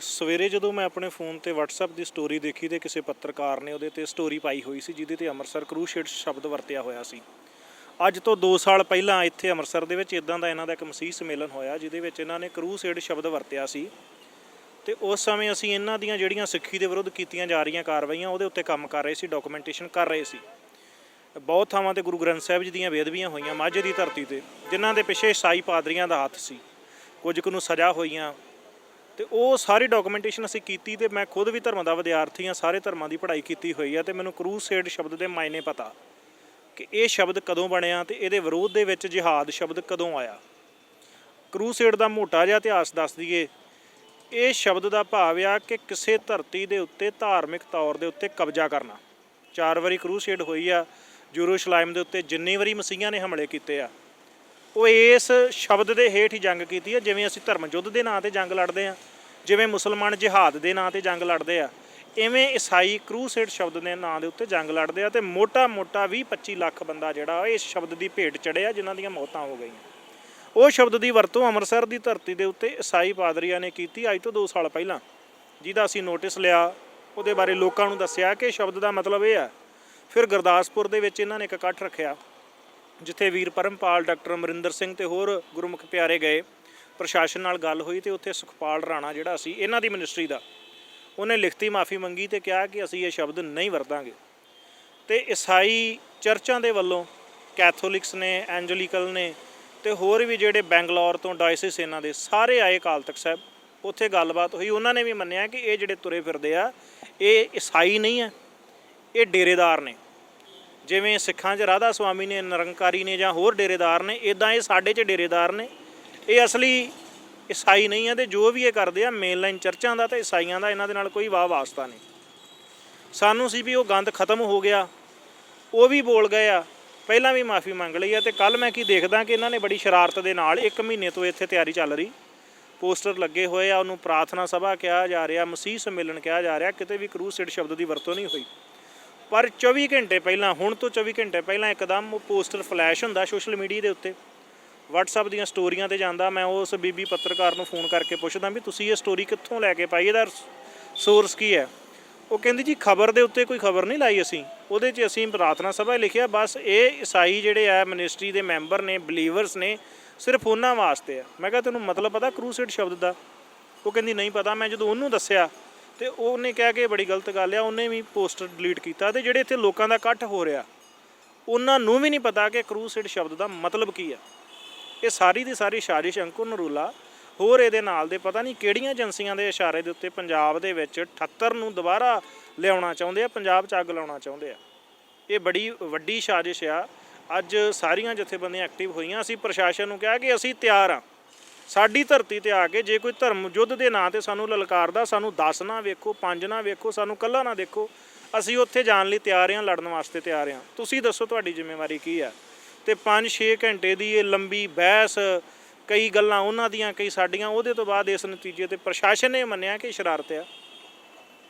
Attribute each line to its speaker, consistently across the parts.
Speaker 1: ਸਵੇਰੇ ਜਦੋਂ ਮੈਂ ਆਪਣੇ ਫੋਨ ਤੇ WhatsApp ਦੀ ਸਟੋਰੀ ਦੇਖੀ ਤੇ ਕਿਸੇ ਪੱਤਰਕਾਰ ਨੇ ਉਹਦੇ ਤੇ ਸਟੋਰੀ ਪਾਈ ਹੋਈ ਸੀ, ਜਿਹਦੇ ਤੇ ਅੰਮ੍ਰਿਤਸਰ ਕਰੂਸ਼ੇਡ ਸ਼ਬਦ ਵਰਤਿਆ ਹੋਇਆ ਸੀ। ਅੱਜ ਤੋਂ 2 ਸਾਲ ਪਹਿਲਾਂ ਇੱਥੇ ਅੰਮ੍ਰਿਤਸਰ ਦੇ ਵਿੱਚ ਇਦਾਂ ਦਾ ਇਹਨਾਂ ਦਾ ਇੱਕ ਮਸੀਹ ਸੰਮੇਲਨ ਹੋਇਆ, ਜਿਹਦੇ ਵਿੱਚ ਇਹਨਾਂ ਨੇ ਕਰੂਸੇਡ ਸ਼ਬਦ ਵਰਤਿਆ ਸੀ। ਤੇ ਉਸ ਸਮੇਂ ਅਸੀਂ ਇਹਨਾਂ ਦੀਆਂ ਜਿਹੜੀਆਂ ਸਿੱਖੀ ਦੇ ਵਿਰੁੱਧ ਕੀਤੀਆਂ ਜਾ ਰਹੀਆਂ ਕਾਰਵਾਈਆਂ, ਉਹਦੇ ਉੱਤੇ ਕੰਮ ਕਰ ਰਹੇ ਸੀ ਡਾਕੂਮੈਂਟੇਸ਼ਨ ਕਰ ਰਹੇ ਸੀ। ਬਹੁਤ ਥਾਵਾਂ ਤੇ ਗੁਰੂ ਗ੍ਰੰਥ ਸਾਹਿਬ ਜੀ ਦੀਆਂ ਬੇਦਬੀਆਂ ਹੋਈਆਂ ਮਾਝੇ ਦੀ ਧਰਤੀ ਤੇ, ਜਿਨ੍ਹਾਂ ਦੇ ਪਿੱਛੇ ਈਸਾਈ ਪਾਦਰੀਆਂ ਦਾ ਹੱਥ ਸੀ। ਕੁਝ ਕੁ ਨੂੰ ਸਜ਼ਾ ਹੋਈਆਂ ਤੇ ਉਹ ਸਾਰੀ ਡਾਕੂਮੈਂਟੇਸ਼ਨ ਅਸੀਂ ਕੀਤੀ ਤੇ ਮੈਂ ਖੁਦ ਵੀ ਧਰਮ ਦਾ ਵਿਦਿਆਰਥੀ ਹਾਂ, ਸਾਰੇ ਧਰਮਾਂ ਦੀ ਪੜ੍ਹਾਈ ਕੀਤੀ ਹੋਈ ਆ ਤੇ ਮੈਨੂੰ ਕਰੂਸੇਡ ਸ਼ਬਦ ਦੇ ਮਾਇਨੇ ਪਤਾ ਕਿ ਇਹ ਸ਼ਬਦ ਕਦੋਂ ਬਣਿਆ ਤੇ ਇਹਦੇ ਵਿਰੋਧ ਦੇ ਵਿੱਚ ਜਿਹਾਦ ਸ਼ਬਦ ਕਦੋਂ ਆਇਆ। ਕਰੂਸੇਡ ਦਾ ਮੋਟਾ ਜਿਹਾ ਇਤਿਹਾਸ ਦੱਸ ਦਈਏ, ਇਹ ਸ਼ਬਦ ਦਾ ਭਾਵ ਆ ਕਿ ਕਿਸੇ ਧਰਤੀ ਦੇ ਉੱਤੇ ਧਾਰਮਿਕ ਤੌਰ ਦੇ ਉੱਤੇ ਕਬਜ਼ਾ ਕਰਨਾ। ਚਾਰ ਵਾਰੀ ਕਰੂਸੇਡ ਹੋਈ ਆ ਯਰੂਸ਼ਲਾਈਮ ਦੇ ਉੱਤੇ ਜਿੰਨੀ ਵਾਰੀ ਮਸੀਹਾਂ ਨੇ ਹਮਲੇ ਕੀਤੇ ਆ ਉਹ ਇਸ ਸ਼ਬਦ ਦੇ ਹੇਠ ਹੀ ਜੰਗ ਕੀਤੀ ਹੈ ਜਿਵੇਂ ਅਸੀਂ ਧਰਮ ਯੁੱਧ ਦੇ ਨਾਂ ਤੇ ਜੰਗ ਲੜਦੇ ਆ, ਜਿਵੇਂ ਮੁਸਲਮਾਨ ਜਿਹਾਦ ਦੇ ਨਾਂ ਤੇ ਜੰਗ ਲੜਦੇ ਆ, ਇਵੇਂ ਈਸਾਈ ਕਰੂਸੇਡ ਸ਼ਬਦ ਦੇ ਨਾਂ ਦੇ ਉੱਤੇ ਜੰਗ ਲੜਦੇ ਆ ਤੇ ਮੋਟਾ-ਮੋਟਾ 20-25 ਲੱਖ ਬੰਦਾ ਜਿਹੜਾ ਇਸ ਸ਼ਬਦ ਦੀ ਭੇਟ ਚੜਿਆ, ਜਿਨ੍ਹਾਂ ਦੀਆਂ ਮੌਤਾਂ ਹੋ ਗਈਆਂ। ਉਹ ਸ਼ਬਦ ਦੀ ਵਰਤੋਂ ਅੰਮ੍ਰਿਤਸਰ ਦੀ ਧਰਤੀ ਦੇ ਉੱਤੇ ਈਸਾਈ ਪਾਦਰੀਆਂ ਨੇ ਕੀਤੀ ਅੱਜ ਤੋਂ 2 ਸਾਲ ਪਹਿਲਾਂ, ਜਿਹਦਾ ਅਸੀਂ ਨੋਟਿਸ ਲਿਆ, ਉਹਦੇ ਬਾਰੇ ਲੋਕਾਂ ਨੂੰ ਦੱਸਿਆ ਕਿ ਸ਼ਬਦ ਦਾ ਮਤਲਬ ਇਹ ਆ, ਫਿਰ ਗੁਰਦਾਸਪੁਰ ਦੇ ਵਿੱਚ ਇਹਨਾਂ ਨੇ ਇੱਕ ਇਕੱਠ ਰੱਖਿਆ ਜਿੱਥੇ ਵੀਰ ਪਰਮਪਾਲ ਡਾਕਟਰ ਅਮਰਿੰਦਰ ਸਿੰਘ ਤੇ ਹੋਰ ਗੁਰਮੁਖ ਪਿਆਰੇ ਗਏ, ਪ੍ਰਸ਼ਾਸਨ ਨਾਲ ਗੱਲ ਹੋਈ ਤੇ ਉੱਥੇ ਸੁਖਪਾਲ ਰਾਣਾ ਜਿਹੜਾ ਸੀ, ਇਹਨਾਂ ਦੀ ਮਿਨਿਸਟਰੀ ਦਾ। ਉਹਨੇ ਲਿਖਤੀ ਮਾਫੀ ਮੰਗੀ ਤੇ ਕਿਹਾ ਕਿ ਅਸੀਂ ਇਹ ਸ਼ਬਦ ਨਹੀਂ ਵਰਤਾਂਗੇ। ਤੇ ਈਸਾਈ ਚਰਚਾਂ ਦੇ ਵੱਲੋਂ ਕੈਥੋਲਿਕਸ ਨੇ, ਐਂਜਲੀਕਲ ਨੇ ਤੇ ਹੋਰ ਵੀ ਜਿਹੜੇ ਬੈਂਗਲੌਰ ਤੋਂ ਡਾਇਸਿਸ ਇਹਨਾਂ ਦੇ ਸਾਰੇ ਆਏ ਕਾਲ ਤਖਤ ਸਾਹਿਬ, ਉੱਥੇ ਗੱਲਬਾਤ ਹੋਈ। ਉਹਨਾਂ ਨੇ ਵੀ ਮੰਨਿਆ ਕਿ ਇਹ ਜਿਹੜੇ ਤੁਰੇ ਫਿਰਦੇ ਆ, ਇਹ ਈਸਾਈ ਨਹੀਂ ਆ ਇਹ ਡੇਰੇਦਾਰ ਨੇ। ਜਿਵੇਂ ਸਿੱਖਾਂ 'ਚ ਰਾਧਾ ਸੁਆਮੀ ਨੇ, ਨਿਰੰਕਾਰੀ ਨੇ ਜਾਂ ਹੋਰ ਡੇਰੇਦਾਰ ਨੇ ਇਦਾਂ ਇਹ ਸਾਡੇ 'ਚ ਡੇਰੇਦਾਰ ਨੇ। ਇਹ ਅਸਲੀ ਈਸਾਈ ਨਹੀਂ ਆ ਤੇ ਜੋ ਵੀ ਇਹ ਕਰਦੇ ਆ ਮੇਨਲਾਈਨ ਚਰਚਾਂ ਦਾ ਤੇ ਈਸਾਈਆਂ ਦਾ, ਇਹਨਾਂ ਦੇ ਨਾਲ ਕੋਈ ਵਾਹ ਵਾਸਤਾ ਨਹੀਂ। ਸਾਨੂੰ ਸੀ ਵੀ ਉਹ ਗੰਦ ਖਤਮ ਹੋ ਗਿਆ, ਉਹ ਵੀ ਬੋਲ ਗਏ ਆ, ਪਹਿਲਾਂ ਵੀ ਮਾਫੀ ਮੰਗ ਲਈ ਆ ਤੇ ਕੱਲ ਮੈਂ ਕੀ ਦੇਖਦਾ ਕਿ ਇਹਨਾਂ ਨੇ ਬੜੀ ਸ਼ਰਾਰਤ ਦੇ ਨਾਲ 1 ਮਹੀਨੇ ਤੋਂ ਇੱਥੇ ਤਿਆਰੀ ਚੱਲ ਰਹੀ। ਪੋਸਟਰ ਲੱਗੇ ਹੋਏ ਆ, ਉਹਨੂੰ ਪ੍ਰਾਰਥਨਾ ਸਭਾ ਕਿਹਾ ਜਾ ਰਿਹਾ, ਮਸੀਹ ਸੰਮੇਲਨ ਕਿਹਾ ਜਾ ਰਿਹਾ, ਕਿਤੇ ਵੀ ਕਰੂਸਿਡ ਸ਼ਬਦ ਦੀ ਵਰਤੋਂ ਨਹੀਂ ਹੋਈ। ਪਰ 24 ਘੰਟੇ ਪਹਿਲਾਂ, ਹੁਣ ਤੋਂ 24 ਘੰਟੇ ਪਹਿਲਾਂ ਇੱਕਦਮ ਉਹ ਪੋਸਟਰ ਫਲੈਸ਼ ਹੁੰਦਾ ਸੋਸ਼ਲ ਮੀਡੀਆ ਦੇ ਉੱਤੇ। WhatsApp ਦੀਆਂ ਸਟੋਰੀਆਂ ਤੇ ਜਾਂਦਾ, ਮੈਂ ਉਸ ਬੀਬੀ ਪੱਤਰਕਾਰ ਨੂੰ ਫੋਨ ਕਰਕੇ ਪੁੱਛਦਾ ਵੀ ਤੁਸੀਂ ਇਹ ਸਟੋਰੀ ਕਿੱਥੋਂ ਲੈ ਕੇ ਪਾਈ? ਇਹਦਾ ਸੋਰਸ ਕੀ ਹੈ? ਉਹ ਕਹਿੰਦੀ ਜੀ, ਖਬਰ ਦੇ ਉੱਤੇ ਕੋਈ ਖਬਰ ਨਹੀਂ ਲਾਈ ਅਸੀਂ। ਉਹਦੇ 'ਚ ਅਸੀਂ ਪ੍ਰਾਰਥਨਾ ਸਭਾ ਲਿਖਿਆ, ਬਸ ਇਹ ਈਸਾਈ ਜਿਹੜੇ ਆ ਮਿਨਿਸਟਰੀ ਦੇ ਮੈਂਬਰ ਨੇ ਬਲੀਵਰਸ ਨੇ, ਸਿਰਫ ਉਹਨਾਂ ਵਾਸਤੇ ਆ। ਮੈਂ ਕਿਹਾ, ਤੈਨੂੰ ਮਤਲਬ ਪਤਾ ਕਰੂਸਿਡ ਸ਼ਬਦ ਦਾ? ਉਹ ਕਹਿੰਦੀ, ਨਹੀਂ ਪਤਾ। ਮੈਂ ਜਦੋਂ ਉਹਨੂੰ ਦੱਸਿਆ ਤੇ ਉਹਨੇ ਕਿਹਾ ਕਿ ਇਹ ਬੜੀ ਗਲਤ ਗੱਲ ਆ, ਉਹਨੇ ਵੀ ਪੋਸਟਰ ਡਿਲੀਟ ਕੀਤਾ ਤੇ ਜਿਹੜੇ ਇੱਥੇ ਲੋਕਾਂ ਦਾ ਇਕੱਠ ਹੋ ਰਿਹਾ, ਉਹਨਾਂ ਨੂੰ ਵੀ ਨਹੀਂ ਪਤਾ ਕਿ ਕਰੂਸਿਡ ਸ਼ਬਦ ਦਾ ਮਤਲਬ ਕੀ ਆ। ਇਹ ਸਾਰੀ ਦੀ ਸਾਰੀ ਸਾਜ਼ਿਸ਼ ਅੰਕੁਰ ਨਰੂਲਾ, ਹੋਰ ਇਹਦੇ ਨਾਲ ਦੇ ਪਤਾ ਨਹੀਂ ਕਿਹੜੀਆਂ ਏਜੰਸੀਆਂ ਦੇ ਇਸ਼ਾਰੇ ਦੇ ਉੱਤੇ ਪੰਜਾਬ ਦੇ ਵਿੱਚ 78 ਨੂੰ ਦੁਬਾਰਾ ਲਿਆਉਣਾ ਚਾਹੁੰਦੇ ਆ, ਪੰਜਾਬ 'ਚ ਅੱਗ ਲਾਉਣਾ ਚਾਹੁੰਦੇ ਆ। ਇਹ ਬੜੀ ਵੱਡੀ ਸਾਜ਼ਿਸ਼ ਆ। ਅੱਜ ਸਾਰੀਆਂ ਜਥੇਬੰਦੀਆਂ ਐਕਟਿਵ ਹੋਈਆਂ, ਅਸੀਂ ਪ੍ਰਸ਼ਾਸਨ ਨੂੰ ਕਿਹਾ ਕਿ ਅਸੀਂ ਤਿਆਰ ਆ। ਸਾਡੀ ਧਰਤੀ ਤੇ ਆ ਕੇ ਜੇ ਕੋਈ ਧਰਮ ਯੁੱਧ ਦੇ ਨਾਂ ਤੇ ਸਾਨੂੰ ਲਲਕਾਰਦਾ, ਸਾਨੂੰ 10 ਨਾ ਵੇਖੋ 5 ਨਾ ਵੇਖੋ, ਸਾਨੂੰ ਕੱਲਾ ਨਾ ਦੇਖੋ, ਅਸੀਂ ਉੱਥੇ ਜਾਣ ਲਈ ਤਿਆਰ ਹਾਂ, ਲੜਨ ਵਾਸਤੇ ਤਿਆਰ ਹਾਂ। ਤੁਸੀਂ ਦੱਸੋ ਤੁਹਾਡੀ ਜ਼ਿੰਮੇਵਾਰੀ ਕੀ ਆ ਤੇ 5-6 ਘੰਟੇ ਦੀ ਇਹ ਲੰਬੀ ਬਹਿਸ, ਕਈ ਗੱਲਾਂ ਉਹਨਾਂ ਦੀਆਂ, ਕਈ ਸਾਡੀਆਂ, ਉਹਦੇ ਤੋਂ ਬਾਅਦ ਇਸ ਨਤੀਜੇ ਤੇ ਪ੍ਰਸ਼ਾਸਨ ਨੇ ਮੰਨਿਆ ਕਿ ਸ਼ਰਾਰਤ ਆ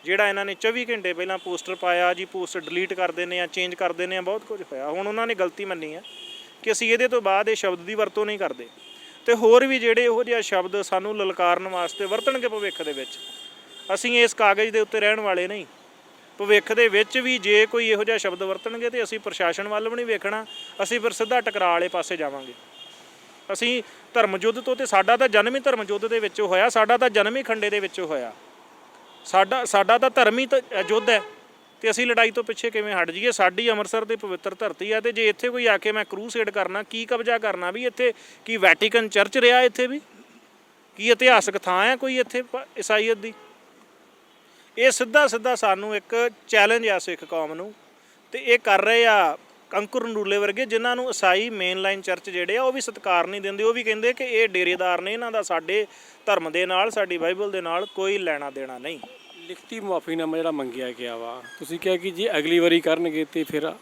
Speaker 1: ਜਿਹੜਾ ਇਹਨਾਂ ਨੇ 24 ਘੰਟੇ ਪਹਿਲਾਂ ਪੋਸਟਰ ਪਾਇਆ, ਜੀ ਪੋਸਟਰ ਡਿਲੀਟ ਕਰ ਦਿੰਦੇ ਆ ਚੇਂਜ ਕਰ ਦਿੰਦੇ ਆ ਬਹੁਤ ਕੁਝ ਹੋਇਆ। ਹੁਣ ਉਹਨਾਂ ਨੇ ਗਲਤੀ ਮੰਨੀ ਹੈ ਕਿ ਅਸੀਂ ਇਹਦੇ ਤੋਂ ਬਾਅਦ ਇਹ ਸ਼ਬਦ ਦੀ ਵਰਤੋਂ ਨਹੀਂ ਕਰਦੇ। ਤੇ ਹੋਰ ਵੀ ਜਿਹੜੇ ਇਹੋ ਜਿਹੇ ਸ਼ਬਦ ਸਾਨੂੰ ਲਲਕਾਰਨ ਵਾਸਤੇ ਵਰਤਣਗੇ ਭਵਿੱਖ ਦੇ ਵਿੱਚ। ਅਸੀਂ ਇਸ ਕਾਗਜ਼ ਦੇ ਉੱਤੇ ਰਹਿਣ ਵਾਲੇ ਨਹੀਂ। ਭਵਿੱਖ ਦੇ ਵਿੱਚ ਵੀ ਜੇ ਕੋਈ ਇਹੋ ਜਿਹਾ ਸ਼ਬਦ ਵਰਤਣਗੇ ਤੇ ਅਸੀਂ ਪ੍ਰਸ਼ਾਸਨ ਵੱਲ ਵੀ ਨਹੀਂ ਵੇਖਣਾ, ਅਸੀਂ ਫਿਰ ਸਿੱਧਾ ਟਕਰਾਅ ਵਾਲੇ ਪਾਸੇ ਜਾਵਾਂਗੇ। ਅਸੀਂ ਧਰਮ ਯੁੱਧ ਤੋਂ ਤੇ ਸਾਡਾ ਤਾਂ ਜਨਮ ਹੀ ਧਰਮ ਯੁੱਧ ਦੇ ਵਿੱਚ ਹੋਇਆ, ਸਾਡਾ ਤਾਂ ਜਨਮ ਹੀ ਖੰਡੇ ਦੇ ਵਿੱਚ ਹੋਇਆ। ਸਾਡਾ ਸਾਡਾ ਤਾਂ ਧਰਮ ਹੀ ਯੁੱਧ ਹੈ। ਤੇ ਅਸੀਂ ਲੜਾਈ ਤੋਂ ਪਿੱਛੇ ਕਿਵੇਂ ਹਟ ਜਾਈਏ? ਸਾਡੀ ਅੰਮ੍ਰਿਤਸਰ ਦੀ ਪਵਿੱਤਰ ਧਰਤੀ ਆ ਤੇ ਜੇ ਇੱਥੇ ਕੋਈ ਆ ਕੇ ਮੈਂ ਕਰੂਸੇਡ ਕਰਨਾ, ਕੀ ਕਬਜ਼ਾ ਕਰਨਾ ਵੀ? ਇੱਥੇ ਕੀ ਵੈਟੀਕਨ ਚਰਚ ਰਿਹਾ ਇੱਥੇ ਵੀ? ਕੀ ਇਤਿਹਾਸਕ ਥਾਂ ਹੈ ਕੋਈ ਇੱਥੇ ਈਸਾਈਅਤ ਦੀ? ਇਹ ਸਿੱਧਾ ਸਿੱਧਾ ਸਾਨੂੰ ਇੱਕ ਚੈਲੰਜ ਆ ਸਿੱਖ ਕੌਮ ਨੂੰ ਤੇ ਇਹ ਕਰ ਰਹੇ ਆ ਅੰਕੁਰ ਨੂਲੇ ਵਰਗੇ ਜਿਨ੍ਹਾਂ ਨੂੰ ਈਸਾਈ ਮੇਨ ਲਾਈਨ ਚਰਚ ਜਿਹੜੇ ਆ ਉਹ ਵੀ ਸਤਿਕਾਰ ਨਹੀਂ ਦਿੰਦੇ। ਉਹ ਵੀ ਕਹਿੰਦੇ ਕਿ ਇਹ ਡੇਰੇਦਾਰ ਨੇ, ਇਹਨਾਂ ਦਾ ਸਾਡੇ ਧਰਮ ਦੇ ਨਾਲ, ਸਾਡੀ ਬਾਈਬਲ ਦੇ ਨਾਲ ਕੋਈ ਲੈਣਾ ਦੇਣਾ ਨਹੀਂ।
Speaker 2: ਲਿਖਤੀ ਮਾਫ਼ੀਨਾਮਾ ਜਿਹੜਾ ਮੰਗਿਆ ਗਿਆ ਵਾ, ਤੁਸੀਂ ਕਿਹਾ ਕਿ ਜੇ ਅਗਲੀ ਵਾਰੀ ਕਰਨਗੇ ਤੇ ਫਿਰ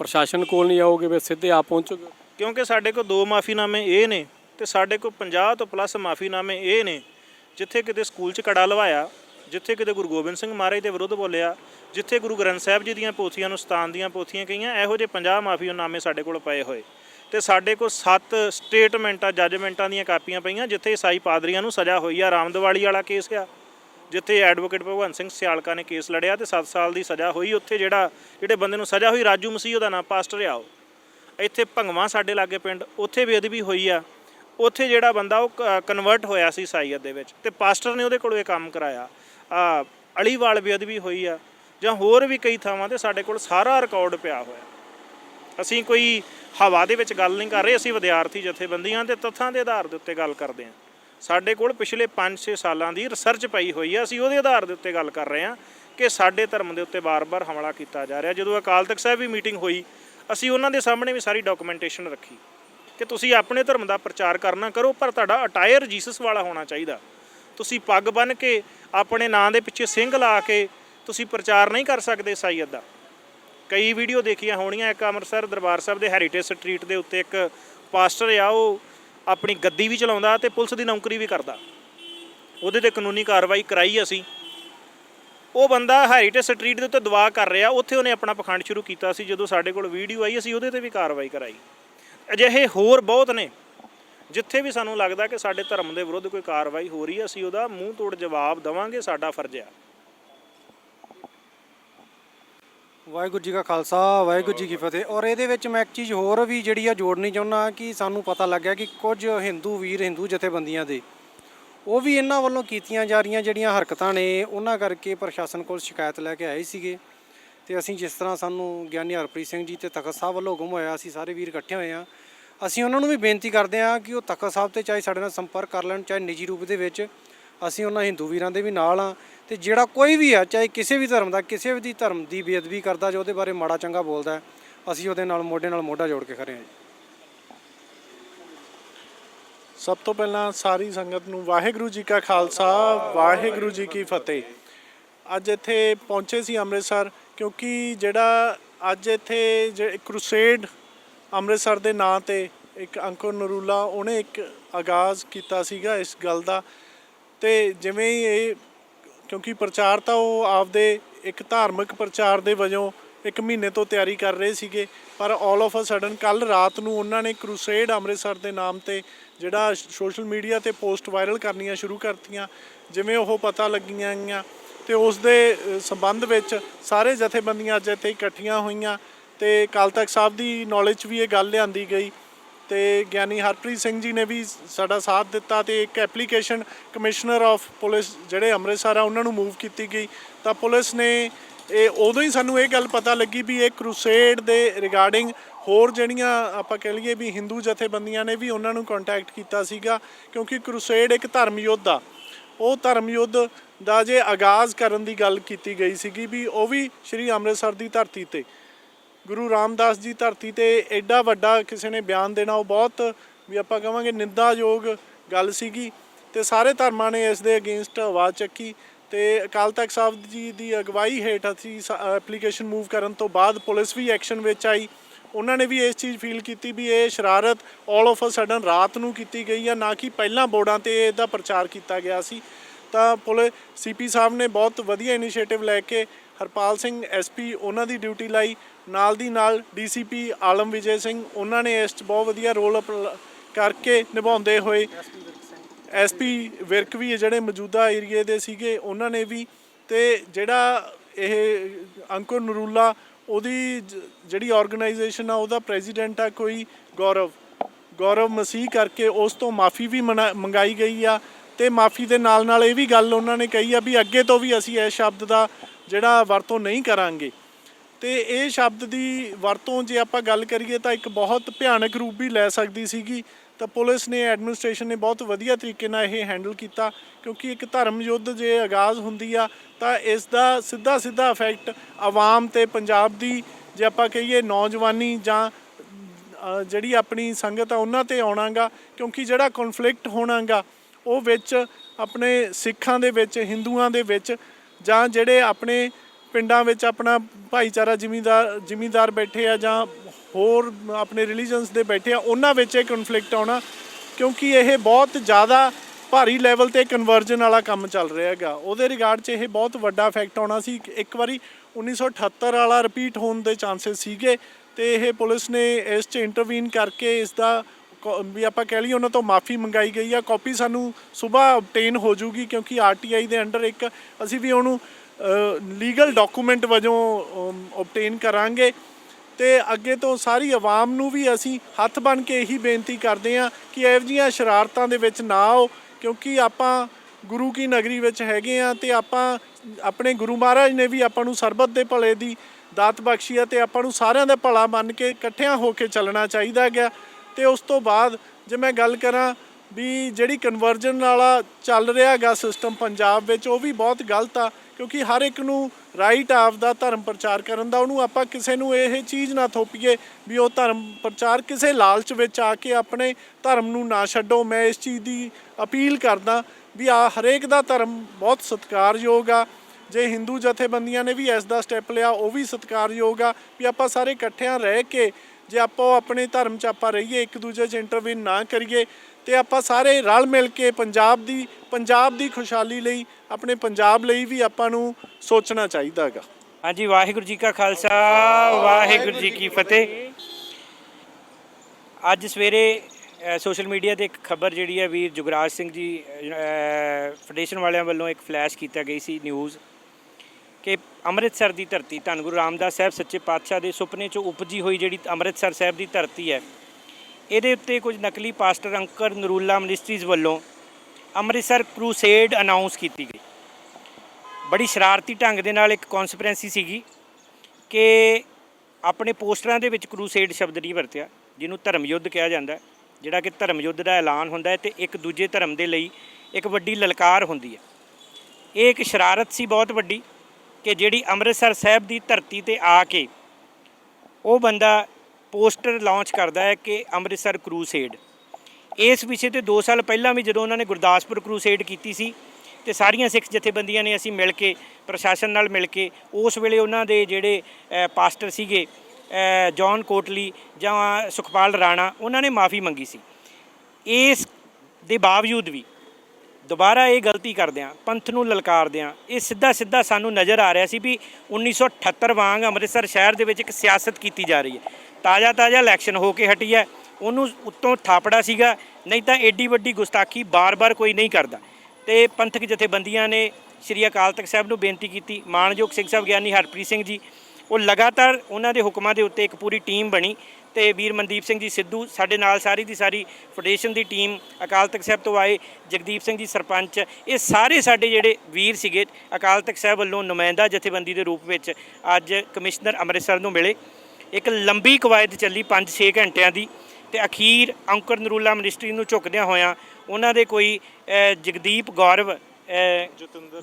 Speaker 2: ਪ੍ਰਸ਼ਾਸਨ ਕੋਲ ਨਹੀਂ ਆਓਗੇ, ਫਿਰ ਸਿੱਧੇ ਆਪ ਪਹੁੰਚੋਗੇ?
Speaker 1: ਕਿਉਂਕਿ ਸਾਡੇ ਕੋਲ ਦੋ ਮਾਫੀਨਾਮੇ ਇਹ ਨੇ ਤੇ ਸਾਡੇ ਕੋਲ 50 ਤੋਂ ਪਲੱਸ ਮਾਫੀਨਾਮੇ ਇਹ ਨੇ, ਜਿੱਥੇ ਕਿਤੇ ਸਕੂਲ 'ਚ ਕੜਾ ਲਵਾਇਆ, ਜਿੱਥੇ ਕਿਤੇ ਗੁਰੂ ਗੋਬਿੰਦ ਸਿੰਘ ਮਹਾਰਾਜ ਦੇ ਵਿਰੁੱਧ ਬੋਲਿਆ, ਜਿੱਥੇ ਗੁਰੂ ਗ੍ਰੰਥ ਸਾਹਿਬ ਜੀ ਦੀਆਂ ਪੋਥੀਆਂ ਨੂੰ ਸਤਾਨ ਦੀਆਂ ਪੋਥੀਆਂ ਕਹੀਆਂ, ਇਹੋ ਜਿਹੇ 50 ਮਾਫੀਨਾਮੇ ਸਾਡੇ ਕੋਲ ਪਏ ਹੋਏ। ਤੇ ਸਾਡੇ ਕੋਲ 7 ਸਟੇਟਮੈਂਟਾਂ ਜੱਜਮੈਂਟਾਂ ਦੀਆਂ ਕਾਪੀਆਂ ਪਈਆਂ, ਜਿੱਥੇ ਈਸਾਈ ਪਾਦਰੀਆਂ ਨੂੰ ਸਜ਼ਾ ਹੋਈ ਆ ਰਾਮਦਵਾਲੀ ਵਾਲਾ ਕੇਸ ਆ। ਜਿੱਥੇ ਐਡਵੋਕੇਟ ਭਗਵੰਤ ਸਿੰਘ ਸਿਆਲਕਾ ਨੇ ਕੇਸ ਲੜਿਆ ਤੇ 7 ਸਾਲ ਦੀ ਸਜ਼ਾ ਹੋਈ, ਉੱਥੇ ਜਿਹੜਾ, ਜਿਹੜੇ ਬੰਦੇ ਨੂੰ ਸਜ਼ਾ ਹੋਈ, ਰਾਜੂ ਮਸੀਹ, ਉਹਦਾ ਨਾਮ ਪਾਸਟਰ ਆ ਉਹ। ਇੱਥੇ ਭੰਗਵਾ ਸਾਡੇ ਲਾਗੇ ਪਿੰਡ, ਉੱਥੇ ਬੇਅਦਬੀ ਹੋਈ ਆ। ਉੱਥੇ ਜਿਹੜਾ ਬੰਦਾ ਉਹ ਕਨਵਰਟ ਹੋਇਆ ਸੀ ਸਾਈਅਤ ਦੇ ਵਿੱਚ ਤੇ ਪਾਸਟਰ ਨੇ ਉਹਦੇ ਕੋਲੋਂ ਇਹ ਕੰਮ ਕਰਾਇਆ। ਆ, ਅਲੀਵਾਲ ਬੇਅਦਬੀ ਹੋਈ ਆ, ਜਾਂ ਹੋਰ ਵੀ ਕਈ ਥਾਵਾਂ ਤੇ ਸਾਡੇ ਕੋਲ ਸਾਰਾ ਰਿਕਾਰਡ ਪਿਆ ਹੋਇਆ। ਅਸੀਂ ਕੋਈ ਹਵਾ ਦੇ ਵਿੱਚ ਗੱਲ ਨਹੀਂ ਕਰ ਰਹੇ, ਅਸੀਂ ਵਿਦਿਆਰਥੀ ਜਥੇਬੰਦੀਆਂ ਤੇ ਤੱਥਾਂ ਦੇ ਆਧਾਰ ਦੇ ਉੱਤੇ ਗੱਲ ਕਰਦੇ ਹਾਂ। ਸਾਡੇ ਕੋਲ ਪਿਛਲੇ 5-6 ਸਾਲਾਂ ਦੀ ਰਿਸਰਚ ਪਈ ਹੋਈ ਹੈ ਅਸੀਂ ਉਹਦੇ ਆਧਾਰ ਦੇ ਉੱਤੇ ਗੱਲ ਕਰ ਰਹੇ ਹਾਂ ਕਿ ਸਾਡੇ ਧਰਮ ਦੇ ਉੱਤੇ ਬਾਰ-ਬਾਰ ਹਮਲਾ ਕੀਤਾ ਜਾ ਰਿਹਾ। ਜਦੋਂ ਅਕਾਲ ਤਖਤ ਸਾਹਿਬ ਵੀ ਮੀਟਿੰਗ ਹੋਈ, ਅਸੀਂ ਉਹਨਾਂ ਦੇ ਸਾਹਮਣੇ ਵੀ ਸਾਰੀ ਡਾਕੂਮੈਂਟੇਸ਼ਨ ਰੱਖੀ ਕਿ ਤੁਸੀਂ ਆਪਣੇ ਧਰਮ ਦਾ ਪ੍ਰਚਾਰ ਕਰਨਾ ਕਰੋ, ਪਰ ਤੁਹਾਡਾ ਅਟਾਇਰ ਜੀਸਸ ਵਾਲਾ ਹੋਣਾ ਚਾਹੀਦਾ। ਤੁਸੀਂ ਪੱਗ ਬੰਨ ਕੇ ਆਪਣੇ ਨਾਂ ਦੇ ਪਿੱਛੇ ਸਿੰਘ ਲਾ ਕੇ ਤੁਸੀਂ ਪ੍ਰਚਾਰ ਨਹੀਂ ਕਰ ਸਕਦੇ ਸਾਈਅਦ ਦਾ। ਕਈ ਵੀਡੀਓ ਦੇਖੀਆਂ ਹੋਣੀਆਂ। ਇੱਕ ਅੰਮ੍ਰਿਤਸਰ ਦਰਬਾਰ ਸਾਹਿਬ ਦੇ ਹੈਰੀਟੇਜ ਸਟਰੀਟ ਦੇ ਉੱਤੇ ਇੱਕ ਪਾਸਟਰ ਆ, ਉਹ ਆਪਣੀ ਗੱਦੀ ਵੀ ਚਲਾਉਂਦਾ ਤੇ ਪੁਲਿਸ ਦੀ ਨੌਕਰੀ ਵੀ ਕਰਦਾ। ਉਹਦੇ ਤੇ ਕਾਨੂੰਨੀ ਕਾਰਵਾਈ ਕਰਾਈ ਅਸੀਂ। ਉਹ ਬੰਦਾ ਹੈਰੀਟੇਜ ਸਟਰੀਟ ਦੇ ਉੱਤੇ ਦੁਆ ਕਰ ਰਿਹਾ, ਉੱਥੇ ਉਹਨੇ ਆਪਣਾ ਪਖੰਡ ਸ਼ੁਰੂ ਕੀਤਾ ਸੀ, ਜਦੋਂ ਸਾਡੇ ਕੋਲ ਵੀਡੀਓ ਆਈ, ਅਸੀਂ ਉਹਦੇ ਤੇ ਵੀ ਕਾਰਵਾਈ ਕਰਾਈ। ਅਜਿਹੇ ਹੋਰ ਬਹੁਤ ਨੇ, ਜਿੱਥੇ ਵੀ ਸਾਨੂੰ ਲੱਗਦਾ ਕਿ ਸਾਡੇ ਧਰਮ ਦੇ ਵਿਰੁੱਧ ਕੋਈ ਕਾਰਵਾਈ ਹੋ ਰਹੀ ਹੈ, ਅਸੀਂ ਉਹਦਾ ਮੂੰਹ ਤੋੜ ਜਵਾਬ ਦਵਾਂਗੇ, ਸਾਡਾ ਫਰਜ਼ ਆ।
Speaker 3: ਵਾਹਿਗੁਰੂ ਜੀ ਕਾ ਖਾਲਸਾ, ਵਾਹਿਗੁਰੂ ਜੀ ਕੀ ਫਤਿਹ। ਔਰ ਇਹਦੇ ਵਿੱਚ ਮੈਂ ਇੱਕ ਚੀਜ਼ ਹੋਰ ਵੀ ਜਿਹੜੀ ਆ ਜੋੜਨੀ ਚਾਹੁੰਦਾ ਕਿ ਸਾਨੂੰ ਪਤਾ ਲੱਗਿਆ ਕਿ ਕੁਝ ਹਿੰਦੂ ਵੀਰ, ਹਿੰਦੂ ਜਥੇਬੰਦੀਆਂ ਦੇ, ਉਹ ਵੀ ਇਹਨਾਂ ਵੱਲੋਂ ਕੀਤੀਆਂ ਜਾ ਰਹੀਆਂ ਜਿਹੜੀਆਂ ਹਰਕਤਾਂ ਨੇ, ਉਹਨਾਂ ਕਰਕੇ ਪ੍ਰਸ਼ਾਸਨ ਕੋਲ ਸ਼ਿਕਾਇਤ ਲੈ ਕੇ ਆਏ ਸੀਗੇ। ਤੇ ਅਸੀਂ ਜਿਸ ਤਰ੍ਹਾਂ ਸਾਨੂੰ ਗਿਆਨੀ ਹਰਪ੍ਰੀਤ ਸਿੰਘ ਜੀ ਤੇ ਤਖਤ ਸਾਹਿਬ ਵੱਲੋਂ ਹੁਕਮ ਹੋਇਆ, ਅਸੀਂ ਸਾਰੇ ਵੀਰ ਇਕੱਠੇ ਹੋਏ ਆ ਅਸੀਂ ਉਹਨਾਂ ਨੂੰ ਵੀ ਬੇਨਤੀ ਕਰਦੇ ਹਾਂ ਕਿ ਉਹ ਤਖਤ ਸਾਹਿਬ ਤੇ ਚਾਹੇ ਸਾਡੇ ਨਾਲ ਸੰਪਰਕ ਕਰ ਲੈਣ, ਚਾਹੇ ਨਿੱਜੀ ਰੂਪ ਦੇ ਵਿੱਚ ਅਸੀਂ ਉਹਨਾਂ ਹਿੰਦੂ ਵੀਰਾਂ ਦੇ ਵੀ ਨਾਲ ਆ ਤੇ ਜਿਹੜਾ ਕੋਈ ਵੀ ਆ, ਚਾਹੇ ਕਿਸੇ ਵੀ ਧਰਮ ਦਾ, ਕਿਸੇ ਵੀ ਧਰਮ ਦੀ ਬੇਅਦਬੀ ਕਰਦਾ ਜੋ ਉਹਦੇ ਬਾਰੇ ਮਾੜਾ ਚੰਗਾ ਬੋਲਦਾ ਅਸੀਂ ਉਹਦੇ ਨਾਲ ਮੋਢੇ ਨਾਲ ਮੋਢਾ ਜੋੜ ਕੇ ਖੜੇ ਹਾਂ ਜੀ।
Speaker 4: ਸਭ ਤੋਂ ਪਹਿਲਾਂ ਸਾਰੀ ਸੰਗਤ ਨੂੰ ਵਾਹਿਗੁਰੂ ਜੀ ਕਾ ਖਾਲਸਾ, ਵਾਹਿਗੁਰੂ ਜੀ ਕੀ ਫਤਿਹ। ਅੱਜ ਇੱਥੇ ਪਹੁੰਚੇ ਸੀ ਅੰਮ੍ਰਿਤਸਰ ਕਿਉਂਕਿ ਜਿਹੜਾ ਅੱਜ ਇੱਥੇ ਜੇ ਕ੍ਰੂਸੇਡ ਅੰਮ੍ਰਿਤਸਰ ਦੇ ਨਾਂ ਤੇ ਇੱਕ ਅੰਕੁਰ ਨਰੂਲਾ, ਉਹਨੇ ਇੱਕ ਆਗਾਜ਼ ਕੀਤਾ ਸੀਗਾ ਇਸ ਗੱਲ ਦਾ। ਤੇ ਜਿਵੇਂ ਹੀ ਇਹ, ਕਿਉਂਕਿ ਪ੍ਰਚਾਰ ਤਾਂ ਉਹ ਆਪਦੇ ਇੱਕ ਧਾਰਮਿਕ ਪ੍ਰਚਾਰ ਦੇ ਵਜੋਂ ਇੱਕ ਮਹੀਨੇ ਤੋਂ ਤਿਆਰੀ ਕਰ ਰਹੇ ਸੀਗੇ, ਪਰ ਆਲ ਆਫ ਅ ਸਡਨ ਕੱਲ ਰਾਤ ਨੂੰ ਉਹਨਾਂ ਨੇ ਕ੍ਰੂਸੇਡ ਅੰਮ੍ਰਿਤਸਰ ਦੇ ਨਾਮ ਤੇ ਜਿਹੜਾ ਸੋਸ਼ਲ ਮੀਡੀਆ ਤੇ ਪੋਸਟ ਵਾਇਰਲ ਕਰਨੀਆਂ ਸ਼ੁਰੂ ਕਰਤੀਆਂ, ਜਿਵੇਂ ਉਹ ਪਤਾ ਲੱਗੀਆਂ ਗਈਆਂ ਤੇ ਉਸ ਦੇ ਸੰਬੰਧ ਵਿੱਚ ਸਾਰੇ ਜਥੇਬੰਦੀਆਂ ਅੱਜ ਇੱਥੇ ਇਕੱਠੀਆਂ ਹੋਈਆਂ ਤੇ ਕੱਲ ਤਖ਼ਤ ਸਾਹਿਬ ਦੀ ਨੌਲੇਜ ਵੀ ਇਹ ਗੱਲ ਲਿਆਂਦੀ ਗਈ ਤੇ ਗਿਆਨੀ ਹਰਪ੍ਰੀਤ ਸਿੰਘ ਜੀ ਨੇ ਵੀ ਸਾਡਾ ਸਾਥ ਦਿੱਤਾ ਤੇ ਇੱਕ ਐਪਲੀਕੇਸ਼ਨ ਕਮਿਸ਼ਨਰ ਆਫ ਪੁਲਿਸ ਜਿਹੜੇ ਅੰਮ੍ਰਿਤਸਰ ਆ, ਉਹਨਾਂ ਨੂੰ ਮੂਵ ਕੀਤੀ ਗਈ। ਤਾਂ ਪੁਲਿਸ ਨੇ ਇਹ, ਉਦੋਂ ਹੀ ਸਾਨੂੰ ਇਹ ਗੱਲ ਪਤਾ ਲੱਗੀ ਵੀ ਇਹ ਕ੍ਰੂਸੇਡ ਦੇ ਰਿਗਾਰਡਿੰਗ ਹੋਰ ਜਿਹੜੀਆਂ ਆਪਾਂ ਕਹਿ ਲਈਏ ਵੀ ਹਿੰਦੂ ਜਥੇਬੰਦੀਆਂ ਨੇ ਵੀ ਉਹਨਾਂ ਨੂੰ ਕੰਟੈਕਟ ਕੀਤਾ ਸੀਗਾ, ਕਿਉਂਕਿ ਕ੍ਰੂਸੇਡ ਇੱਕ ਧਰਮ ਯੁੱਧ ਆ। ਉਹ ਧਰਮ ਯੁੱਧ ਦਾ ਜੇ ਆਗਾਜ਼ ਕਰਨ ਦੀ ਗੱਲ ਕੀਤੀ ਗਈ ਸੀਗੀ ਵੀ ਉਹ ਵੀ ਸ੍ਰੀ ਅੰਮ੍ਰਿਤਸਰ ਦੀ ਧਰਤੀ ਤੇ। ਗੁਰੂ ਰਾਮਦਾਸ ਜੀ ਧਰਤੀ ਤੇ ਐਡਾ ਵੱਡਾ ਕਿਸੇ ਨੇ ਬਿਆਨ ਦੇਣਾ, ਉਹ ਬਹੁਤ ਵੀ ਆਪਾਂ ਕਹਾਂਗੇ ਨਿੰਦਾਯੋਗ ਗੱਲ ਸੀਗੀ ਤੇ ਸਾਰੇ ਧਰਮਾਂ ਨੇ ਇਸ ਦੇ ਅਗੇਂਸਟ ਆਵਾਜ਼ ਚੱਕੀ ਤੇ ਅਕਾਲ ਤਖਤ ਸਾਹਿਬ ਜੀ ਦੀ ਅਗਵਾਈ ਹੇਠ ਅਸੀਂ ਐਪਲੀਕੇਸ਼ਨ ਮੂਵ ਕਰਨ ਤੋਂ ਬਾਅਦ ਪੁਲਿਸ ਵੀ ਐਕਸ਼ਨ ਵਿੱਚ ਆਈ। ਉਹਨਾਂ ਨੇ ਵੀ ਇਸ ਚੀਜ਼ ਫੀਲ ਕੀਤੀ ਵੀ ਇਹ ਸ਼ਰਾਰਤ ਆਲ ਆਫ ਅ ਸਡਨ ਰਾਤ ਨੂੰ ਕੀਤੀ ਗਈ ਆ, ਨਾ ਕਿ ਪਹਿਲਾਂ ਬੋਰਡਾਂ ਤੇ ਇਹਦਾ ਪ੍ਰਚਾਰ ਕੀਤਾ ਗਿਆ ਸੀ। ਤਾਂ ਪੁਲਿਸ ਸੀਪੀ ਸਾਹਿਬ ਨੇ ਬਹੁਤ ਵਧੀਆ ਇਨੀਸ਼ੀਏਟਿਵ ਲੈ ਕੇ ਹਰਪਾਲ ਸਿੰਘ ਐਸਪੀ ਉਹਨਾਂ ਦੀ ਡਿਊਟੀ ਲਾਈ। ਨਾਲ ਦੀ ਨਾਲ ਡੀਸੀਪੀ ਆਲਮ ਵਿਜੇ ਸਿੰਘ ਉਹਨਾਂ ਨੇ ਇਸ 'ਚ ਬਹੁਤ ਵਧੀਆ ਰੋਲ ਕਰਕੇ ਨਿਭਾਉਂਦੇ ਹੋਏ ਐਸਪੀ ਵਿਰਕ ਵੀ ਜਿਹੜੇ ਮੌਜੂਦਾ ਏਰੀਏ ਦੇ ਸੀਗੇ, ਉਹਨਾਂ ਨੇ ਵੀ ਤੇ ਜਿਹੜਾ ਇਹ ਅੰਕੁਰ ਨਰੂਲਾ ਉਹਦੀ ਜਿਹੜੀ ਆਰਗੇਨਾਈਜੇਸ਼ਨ ਆ ਉਹਦਾ ਪ੍ਰੈਜ਼ੀਡੈਂਟ ਆ ਕੋਈ ਗੌਰਵ। ਗੌਰਵ ਮਸੀਹ ਕਰਕੇ ਉਸ ਤੋਂ ਮਾਫੀ ਵੀ ਮਨਾ- ਮੰਗਾਈ ਗਈ ਆ ਤੇ ਮਾਫੀ ਦੇ ਨਾਲ ਨਾਲ ਇਹ ਵੀ ਗੱਲ ਉਹਨਾਂ ਨੇ ਕਹੀ ਆ ਵੀ ਅੱਗੇ ਤੋਂ ਵੀ ਅਸੀਂ ਇਸ ਸ਼ਬਦ ਦਾ ਜਿਹੜਾ ਵਰਤੋਂ ਨਹੀਂ ਕਰਾਂਗੇ। ਤੇ ਇਹ ਸ਼ਬਦ ਦੀ ਵਰਤੋਂ ਜੇ ਆਪਾਂ ਗੱਲ ਕਰੀਏ ਤਾਂ ਇੱਕ ਬਹੁਤ ਭਿਆਨਕ ਰੂਪ ਵੀ ਲੈ ਸਕਦੀ ਸੀਗੀ। ਤਾਂ ਪੁਲਿਸ ਨੇ, ਐਡਮਿਨਿਸਟ੍ਰੇਸ਼ਨ ਨੇ ਬਹੁਤ ਵਧੀਆ ਤਰੀਕੇ ਨਾਲ ਇਹ ਹੈਂਡਲ ਕੀਤਾ ਕਿਉਂਕਿ ਇੱਕ ਧਰਮ ਯੁੱਧ ਜੇ ਆਗਾਜ਼ ਹੁੰਦੀ ਆ ਤਾਂ ਇਸ ਦਾ ਸਿੱਧਾ ਸਿੱਧਾ ਇਫੈਕਟ ਆਵਾਮ ਤੇ ਪੰਜਾਬ ਦੀ ਜੇ ਆਪਾਂ ਕਹੀਏ ਨੌਜਵਾਨੀ ਜਾਂ ਜਿਹੜੀ ਆਪਣੀ ਸੰਗਤ ਆ ਉਹਨਾਂ ਤੇ ਆਉਣਾਗਾ ਕਿਉਂਕਿ ਜਿਹੜਾ ਕਨਫਲਿਕਟ ਹੋਣਾਗਾ ਉਹ ਵਿੱਚ ਆਪਣੇ ਸਿੱਖਾਂ ਦੇ ਵਿੱਚ, ਹਿੰਦੂਆਂ ਦੇ ਵਿੱਚ ਜਾਂ ਜਿਹੜੇ ਆਪਣੇ ਪਿੰਡਾਂ ਵਿੱਚ ਆਪਣਾ ਭਾਈਚਾਰਾ ਜ਼ਿਮੀਂਦਾਰ ਜ਼ਿਮੀਂਦਾਰ ਬੈਠੇ ਆ ਜਾਂ ਹੋਰ ਆਪਣੇ ਰਿਲੀਜੀਅਨਸ ਦੇ ਬੈਠੇ ਆ, ਉਹਨਾਂ ਵਿੱਚ ਇਹ ਕਨਫਲਿਕਟ ਆਉਣਾ, ਕਿਉਂਕਿ ਇਹ ਬਹੁਤ ਜ਼ਿਆਦਾ ਭਾਰੀ ਲੈਵਲ ਤੇ ਕਨਵਰਜਨ ਵਾਲਾ ਕੰਮ ਚੱਲ ਰਿਹਾ ਹੈਗਾ। ਉਹਦੇ ਰਿਗਾਰਡ 'ਚ ਇਹ ਬਹੁਤ ਵੱਡਾ ਇਫੈਕਟ ਆਉਣਾ ਸੀ। ਇੱਕ ਵਾਰੀ 1978 ਵਾਲਾ ਰਿਪੀਟ ਹੋਣ ਦੇ ਚਾਂਸਸ ਸੀਗੇ ਤੇ ਇਹ ਪੁਲਿਸ ਨੇ ਇਸ 'ਚ ਇੰਟਰਵੀਨ ਕਰਕੇ ਇਸ ਦਾ ਕੋ- ਵੀ ਆਪਾਂ ਕਹਿ ਲਈਏ ਉਹਨਾਂ ਤੋਂ ਮਾਫੀ ਮੰਗਾਈ ਗਈ ਆ। ਕਾਪੀ ਸਾਨੂੰ ਸਵੇਰ ਆਬਟੇਨ ਹੋ ਜੂਗੀ ਕਿਉਂਕਿ ਆਰਟੀਆਈ ਦੇ ਅੰਡਰ ਇੱਕ ਅਸੀਂ ਵੀ ਉਹਨੂੰ ਲੀਗਲ ਡਾਕੂਮੈਂਟ ਵਜੋਂ ਆਬਟੇਨ ਕਰਾਂਗੇ। ਤੇ ਅੱਗੇ ਤੋਂ ਸਾਰੀ ਆਵਾਮ ਨੂੰ ਵੀ ਅਸੀਂ ਹੱਥ ਬਨ ਕੇ ਇਹੀ ਬੇਨਤੀ ਕਰਦੇ ਹਾਂ ਕਿ ਇਹੋ ਜਿਹੀਆਂ ਸ਼ਰਾਰਤਾਂ ਦੇ ਵਿੱਚ ਨਾ ਆਓ, ਕਿਉਂਕਿ ਆਪਾਂ ਗੁਰੂ ਕੀ ਨਗਰੀ ਵਿੱਚ ਹੈਗੇ ਆ ਤੇ ਆਪਾਂ, ਆਪਣੇ ਗੁਰੂ ਮਹਾਰਾਜ ਨੇ ਵੀ ਆਪਾਂ ਨੂੰ ਸਰਬਤ ਦੇ ਭਲੇ ਦੀ ਦਾਤ ਬਖਸ਼ੀ ਆ ਤੇ ਆਪਾਂ ਨੂੰ ਸਾਰਿਆਂ ਦਾ ਭਲਾ ਮੰਨ ਕੇ ਇਕੱਠਿਆਂ ਹੋ ਕੇ ਚੱਲਣਾ ਚਾਹੀਦਾ ਗਿਆ ਤੇ ਉਸ ਤੋਂ ਬਾਅਦ ਜੇ ਮੈਂ ਗੱਲ ਕਰਾਂ ਵੀ ਜਿਹੜੀ ਕਨਵਰਜਨ ਵਾਲਾ ਚੱਲ ਰਿਹਾ ਹੈਗਾ ਸਿਸਟਮ ਪੰਜਾਬ ਵਿੱਚ, ਉਹ ਵੀ ਬਹੁਤ ਗਲਤ ਆ, ਕਿਉਂਕਿ ਹਰ ਇੱਕ ਨੂੰ ਰਾਈਟ ਆਫ ਦਾ ਧਰਮ ਪ੍ਰਚਾਰ ਕਰਨ ਦਾ, ਉਹਨੂੰ ਆਪਾਂ ਕਿਸੇ ਨੂੰ ਇਹ ਚੀਜ਼ ਨਾ ਥੋਪੀਏ ਵੀ ਉਹ ਧਰਮ ਪ੍ਰਚਾਰ ਕਿਸੇ ਲਾਲਚ ਵਿੱਚ ਆ ਕੇ ਆਪਣੇ ਧਰਮ ਨੂੰ ਨਾ ਛੱਡੋ। ਮੈਂ ਇਸ ਚੀਜ਼ ਦੀ ਅਪੀਲ ਕਰਦਾ ਵੀ ਆ ਹਰੇਕ ਦਾ ਧਰਮ ਬਹੁਤ ਸਤਿਕਾਰਯੋਗ ਆ। ਜੇ ਹਿੰਦੂ ਜਥੇਬੰਦੀਆਂ ਨੇ ਵੀ ਇਸ ਦਾ ਸਟੈਪ ਲਿਆ, ਉਹ ਵੀ ਸਤਿਕਾਰਯੋਗ ਆ ਵੀ ਆਪਾਂ ਸਾਰੇ ਇਕੱਠਿਆਂ ਰਹਿ ਕੇ ਜੇ ਆਪਾਂ ਆਪਣੇ ਧਰਮ 'ਚ ਆਪਾਂ ਰਹੀਏ, ਇੱਕ ਦੂਜੇ 'ਚ ਇੰਟਰਵੀਨ ਨਾ ਕਰੀਏ, ਤੇ ਆਪਾਂ ਸਾਰੇ ਰਲ ਮਿਲ ਕੇ ਪੰਜਾਬ ਦੀ ਪੰਜਾਬ ਦੀ ਖੁਸ਼ਹਾਲੀ ਲਈ, ਆਪਣੇ ਪੰਜਾਬ ਲਈ ਵੀ ਆਪਾਂ ਨੂੰ ਸੋਚਣਾ ਚਾਹੀਦਾ ਹੈਗਾ।
Speaker 5: ਹਾਂਜੀ, ਵਾਹਿਗੁਰੂ ਜੀ ਕਾ ਖਾਲਸਾ, ਵਾਹਿਗੁਰੂ ਜੀ ਕੀ ਫਤਿਹ। ਅੱਜ ਸਵੇਰੇ ਸੋਸ਼ਲ ਮੀਡੀਆ ਤੇ ਇੱਕ ਖਬਰ ਜਿਹੜੀ ਹੈ, ਵੀਰ ਜੁਗਰਾਜ ਸਿੰਘ ਜੀ ਫਾਊਂਡੇਸ਼ਨ ਵਾਲਿਆਂ ਵੱਲੋਂ ਇੱਕ ਫਲੈਸ਼ ਕੀਤਾ ਗਈ ਸੀ ਨਿਊਜ਼। ਕਿ ਅੰਮ੍ਰਿਤਸਰ ਦੀ ਧਰਤੀ, ਧੰਨ ਗੁਰੂ ਰਾਮਦਾਸ ਸਾਹਿਬ ਸੱਚੇ ਪਾਤਸ਼ਾਹ ਦੇ ਸੁਪਨੇ ਚੋਂ ਉਪਜੀ ਹੋਈ ਜਿਹੜੀ ਅੰਮ੍ਰਿਤਸਰ ਸਾਹਿਬ ਦੀ ਧਰਤੀ ਹੈ, ਇਹਦੇ ਉੱਤੇ ਕੁਝ ਨਕਲੀ ਪਾਸਟਰ ਅੰਕਰ ਨਰੂਲਾ ਮਿਨਿਸਟਰੀਜ਼ ਵੱਲੋਂ ਅੰਮ੍ਰਿਤਸਰ ਕਰੂਸੇਡ ਅਨਾਉਂਸ ਕੀਤੀ ਗਈ। ਬੜੀ ਸ਼ਰਾਰਤੀ ਢੰਗ ਦੇ ਨਾਲ ਇੱਕ ਕਨਸਪੀਰੈਂਸੀ ਸੀਗੀ ਕਿ ਆਪਣੇ ਪੋਸਟਰਾਂ ਦੇ ਵਿੱਚ ਕਰੂਸੇਡ ਸ਼ਬਦ ਨਹੀਂ ਵਰਤਿਆ, ਜਿਹਨੂੰ ਧਰਮ ਯੁੱਧ ਕਿਹਾ ਜਾਂਦਾ ਜਿਹੜਾ ਕਿ ਧਰਮ ਯੁੱਧ ਦਾ ਐਲਾਨ ਹੁੰਦਾ ਹੈ ਤੇ ਇੱਕ ਦੂਜੇ ਧਰਮ ਦੇ ਲਈ ਇੱਕ ਵੱਡੀ ਲਲਕਾਰ ਹੁੰਦੀ ਹੈ। ਇਹ ਇੱਕ ਸ਼ਰਾਰਤ ਸੀ ਬਹੁਤ ਵੱਡੀ ਕਿ ਜਿਹੜੀ ਅੰਮ੍ਰਿਤਸਰ ਸਾਹਿਬ ਦੀ ਧਰਤੀ ਤੇ ਆ ਕੇ ਉਹ ਬੰਦਾ ਪੋਸਟਰ ਲਾਂਚ ਕਰਦਾ ਹੈ ਕਿ ਅੰਮ੍ਰਿਤਸਰ ਕਰੂਸੇਡ ਇਸ ਵਿਸ਼ੇ ਤੇ 2 ਸਾਲ ਪਹਿਲਾਂ ਵੀ ਜਦੋਂ ਉਹਨਾਂ ਨੇ ਗੁਰਦਾਸਪੁਰ ਕਰੂਸੇਡ ਕੀਤੀ ਸੀ ਤੇ ਸਾਰੀਆਂ ਸਿੱਖ ਜਥੇਬੰਦੀਆਂ ਨੇ ਅਸੀਂ ਮਿਲ ਕੇ ਪ੍ਰਸ਼ਾਸਨ ਨਾਲ ਮਿਲ ਕੇ ਉਸ ਵੇਲੇ ਉਹਨਾਂ ਦੇ ਜਿਹੜੇ ਪਾਸਟਰ ਸੀਗੇ ਅ, ਜੌਨ ਕੋਟਲੀ ਜਾਂ ਸੁਖਪਾਲ ਰਾਣਾ ਉਹਨਾਂ ਨੇ ਮਾਫੀ ਮੰਗੀ ਸੀ। ਇਸ ਦੇ ਬਾਵਜੂਦ ਵੀ ਦੁਬਾਰਾ ਇਹ ਗਲਤੀ ਕਰਦਿਆਂ, ਪੰਥ ਨੂੰ ਲਲਕਾਰਦਿਆਂ, ਇਹ ਸਿੱਧਾ ਸਿੱਧਾ ਸਾਨੂੰ ਨਜ਼ਰ ਆ ਰਿਹਾ ਸੀ ਵੀ 1978 ਵਾਂਗ ਅੰਮ੍ਰਿਤਸਰ ਸ਼ਹਿਰ ਦੇ ਵਿੱਚ ਇੱਕ ਸਿਆਸਤ ਕੀਤੀ ਜਾ ਰਹੀ ਹੈ। ਤਾਜ਼ਾ ਤਾਜ਼ਾ ਇਲੈਕਸ਼ਨ ਹੋ ਕੇ ਹਟੀ ਹੈ, ਉਹਨੂੰ ਉੱਤੋਂ ਥਾਪੜਾ ਸੀਗਾ, ਨਹੀਂ ਤਾਂ ਏਡੀ ਵੱਡੀ ਗੁਸਤਾਖੀ ਬਾਰ-ਬਾਰ ਕੋਈ ਨਹੀਂ ਕਰਦਾ। ਤੇ ਪੰਥਕ ਜਥੇਬੰਦੀਆਂ ਨੇ ਸ਼੍ਰੀ ਅਕਾਲ ਤਖਤ ਸਾਹਿਬ ਨੂੰ ਬੇਨਤੀ ਕੀਤੀ, ਮਾਨਯੋਗ ਸਿੰਘ ਸਾਹਿਬ ਗਿਆਨੀ ਹਰਪ੍ਰੀਤ ਸਿੰਘ ਜੀ, ਉਹ ਲਗਾਤਾਰ ਉਹਨਾਂ ਦੇ ਹੁਕਮਾਂ ਦੇ ਉੱਤੇ ਇੱਕ ਪੂਰੀ ਟੀਮ ਬਣੀ ਤੇ ਵੀਰ ਮਨਦੀਪ ਸਿੰਘ ਜੀ ਸਿੱਧੂ ਸਾਡੇ ਨਾਲ ਸਾਰੀ ਦੀ ਸਾਰੀ ਫੈਡਰੇਸ਼ਨ ਦੀ ਟੀਮ, ਅਕਾਲ ਤਖਤ ਸਾਹਿਬ ਤੋਂ ਆਏ, ਜਗਦੀਪ ਸਿੰਘ ਜੀ ਸਰਪੰਚ, ਇਹ ਸਾਰੇ ਸਾਡੇ ਜਿਹੜੇ ਵੀਰ ਸੀਗੇ, ਅਕਾਲ ਤਖਤ ਸਾਹਿਬ ਵੱਲੋਂ ਨੁਮਾਇੰਦਾ ਜਥੇਬੰਦੀ ਦੇ ਰੂਪ ਵਿੱਚ ਅੱਜ ਕਮਿਸ਼ਨਰ ਅੰਮ੍ਰਿਤਸਰ ਨੂੰ ਮਿਲੇ। ਇੱਕ ਲੰਬੀ ਕਵਾਇਦ ਚੱਲੀ 5-6 ਘੰਟਿਆਂ ਦੀ ਤੇ ਅਖੀਰ ਅੰਕਰ ਨਰੂਲਾ ਮਿਨਿਸਟਰੀ ਨੂੰ ਝੁਕਦਿਆਂ ਹੋਇਆਂ ਉਹਨਾਂ ਦੇ ਕੋਈ ਜਗਦੀਪ ਗੌਰਵ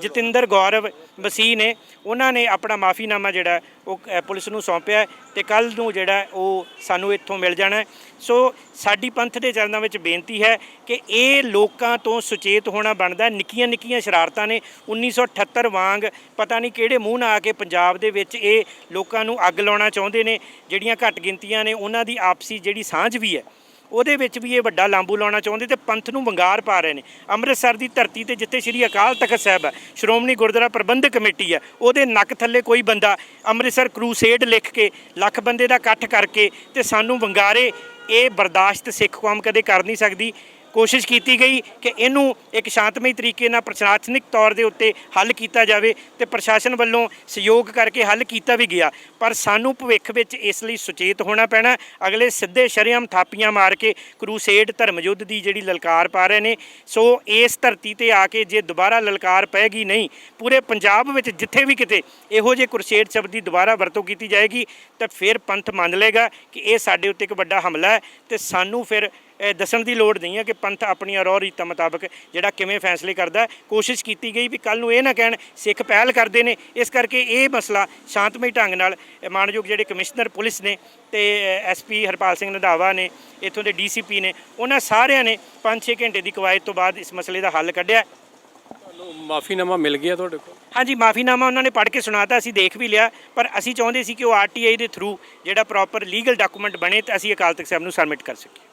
Speaker 5: ਜਤਿੰਦਰ ਗੌਰਵ ਮਸੀਹ ਨੇ, ਉਹਨਾਂ ਨੇ ਆਪਣਾ ਮਾਫੀਨਾਮਾ ਜਿਹੜਾ ਉਹ ਪੁਲਿਸ ਨੂੰ ਸੌਂਪਿਆ ਹੈ ਤੇ ਕੱਲ ਨੂੰ ਜਿਹੜਾ ਉਹ ਸਾਨੂੰ ਇੱਥੋਂ ਮਿਲ ਜਾਣਾ ਸੋ ਸਾਡੀ ਪੰਥ ਦੇ ਚਰਨਾਂ ਵਿੱਚ ਬੇਨਤੀ ਹੈ ਕਿ ਇਹ ਲੋਕਾਂ ਤੋਂ ਸੁਚੇਤ ਹੋਣਾ ਬਣਦਾ ਨਿੱਕੀਆਂ ਨਿੱਕੀਆਂ ਸ਼ਰਾਰਤਾਂ ਨੇ 1978 ਵਾਂਗ ਪਤਾ ਨਹੀਂ ਕਿਹੜੇ ਮੂੰਹ ਨਾਲ ਆ ਕੇ ਪੰਜਾਬ ਦੇ ਵਿੱਚ ਇਹ ਲੋਕਾਂ ਨੂੰ ਅੱਗ ਲਾਉਣਾ ਚਾਹੁੰਦੇ ਨੇ, ਜਿਹੜੀਆਂ ਘੱਟ ਗਿਣਤੀਆਂ ਨੇ, ਉਹਨਾਂ ਦੀ ਆਪਸੀ ਜਿਹੜੀ ਸਾਂਝ ਵੀ ਹੈ ਉਹਦੇ ਵਿੱਚ ਵੀ ਇਹ ਵੱਡਾ ਲਾਂਬੂ ਲਾਉਣਾ ਚਾਹੁੰਦੇ ਤੇ ਪੰਥ ਨੂੰ ਵੰਗਾਰ ਪਾ ਰਹੇ ਨੇ। ਅੰਮ੍ਰਿਤਸਰ ਦੀ ਧਰਤੀ ਤੇ ਜਿੱਥੇ ਸ੍ਰੀ ਅਕਾਲ ਤਖਤ ਸਾਹਿਬ ਹੈ, ਸ਼੍ਰੋਮਣੀ ਗੁਰਦੁਆਰਾ ਪ੍ਰਬੰਧਕ ਕਮੇਟੀ ਹੈ, ਉਹਦੇ ਨੱਕ ਥੱਲੇ ਕੋਈ ਬੰਦਾ ਅੰਮ੍ਰਿਤਸਰ ਕਰੂਸੇਡ ਲਿਖ ਕੇ, ਲੱਖ ਬੰਦੇ ਦਾ ਇਕੱਠ ਕਰਕੇ ਤੇ ਸਾਨੂੰ ਵੰਗਾਰੇ, ਇਹ ਬਰਦਾਸ਼ਤ ਸਿੱਖ ਕੌਮ ਕਦੇ ਕਰ ਨਹੀਂ ਸਕਦੀ। ਕੋਸ਼ਿਸ਼ ਕੀਤੀ ਗਈ ਕਿ ਇਹਨੂੰ ਇੱਕ ਸ਼ਾਂਤਮਈ ਤਰੀਕੇ ਨਾਲ ਪ੍ਰਸ਼ਾਸਨਿਕ ਤੌਰ ਦੇ ਉੱਤੇ ਹੱਲ ਕੀਤਾ ਜਾਵੇ ਤੇ ਪ੍ਰਸ਼ਾਸਨ ਵੱਲੋਂ ਸਹਿਯੋਗ ਕਰਕੇ ਹੱਲ ਕੀਤਾ ਵੀ ਗਿਆ। ਪਰ ਸਾਨੂੰ ਭਵਿੱਖ ਵਿੱਚ ਇਸ ਲਈ ਸੁਚੇਤ ਹੋਣਾ ਪੈਣਾ। ਅਗਲੇ ਸਿੱਧੇ ਸ਼ਰੇਆਮ ਥਾਪੀਆਂ ਮਾਰ ਕੇ ਕਰੂਸੇਡ ਧਰਮ ਯੁੱਧ ਦੀ ਜਿਹੜੀ ਲਲਕਾਰ ਪਾ ਰਹੇ ਨੇ, ਸੋ ਇਸ ਧਰਤੀ ਤੇ ਆ ਕੇ ਜੇ ਦੁਬਾਰਾ ਲਲਕਾਰ ਪੈਗੀ ਨਹੀਂ, ਪੂਰੇ ਪੰਜਾਬ ਵਿੱਚ ਜਿੱਥੇ ਵੀ ਕਿਤੇ ਇਹੋ ਜਿਹੇ ਕਰੂਸੇਡ ਸ਼ਬਦ ਦੀ ਦੁਬਾਰਾ ਵਰਤੋਂ ਕੀਤੀ ਜਾਏਗੀ, ਤਾਂ ਫਿਰ ਪੰਥ ਮੰਨ ਲੇਗਾ ਕਿ ਇਹ ਸਾਡੇ ਉੱਤੇ ਇੱਕ ਵੱਡਾ ਹਮਲਾ ਹੈ ਤੇ ਸਾਨੂੰ ਫਿਰ ਦੱਸਣ ਦੀ ਲੋੜ ਨਹੀਂ ਹੈ ਕਿ ਪੰਥ ਆਪਣੀਆਂ ਰੋਹ ਰੀਤਾਂ ਮੁਤਾਬਕ ਜਿਹੜਾ ਕਿਵੇਂ ਫੈਸਲੇ ਕਰਦਾ। ਕੋਸ਼ਿਸ਼ ਕੀਤੀ ਗਈ ਵੀ ਕੱਲ ਨੂੰ ਇਹ ਨਾ ਕਹਿਣ ਸਿੱਖ ਪਹਿਲ ਕਰਦੇ ਨੇ। ਇਸ ਕਰਕੇ ਇਹ ਮਸਲਾ ਸ਼ਾਂਤਮਈ ਢੰਗ ਨਾਲ ਮਾਨਯੋਗ ਜਿਹੜੇ ਕਮਿਸ਼ਨਰ ਪੁਲਿਸ ਨੇ ਤੇ ਐਸਪੀ ਹਰਪਾਲ ਸਿੰਘ ਨੰਦਾਵਾ ਨੇ ਇੱਥੋਂ ਦੇ ਡੀਸੀਪੀ ਨੇ ਉਹਨਾਂ ਸਾਰਿਆਂ ਨੇ 5-6 ਘੰਟੇ ਦੀ ਕਵਾਇਦ ਤੋਂ ਬਾਅਦ ਇਸ ਮਸਲੇ ਦਾ ਹੱਲ ਕੱਢਿਆ।
Speaker 2: ਤੁਹਾਨੂੰ ਮਾਫੀਨਾਮਾ ਮਿਲ ਗਿਆ ਤੁਹਾਡੇ ਕੋਲ?
Speaker 5: ਹਾਂਜੀ ਮਾਫੀਨਾਮਾ ਉਹਨਾਂ ਨੇ ਪੜ੍ਹ ਕੇ ਸੁਣਾਤਾ ਅਸੀਂ ਦੇਖ ਵੀ ਲਿਆ ਪਰ ਅਸੀਂ ਚਾਹੁੰਦੇ ਸੀ ਕਿ ਉਹ ਆਰਟੀਆਈ ਦੇ ਥਰੂ ਜਿਹੜਾ ਪ੍ਰੋਪਰ ਲੀਗਲ ਡਾਕੂਮੈਂਟ ਬਣੇ ਤੇ ਅਸੀਂ ਅਕਾਲ ਤਖਤ ਸਾਹਿਬ ਨੂੰ ਸਬਮਿਟ ਕਰ ਸਕੀਏ।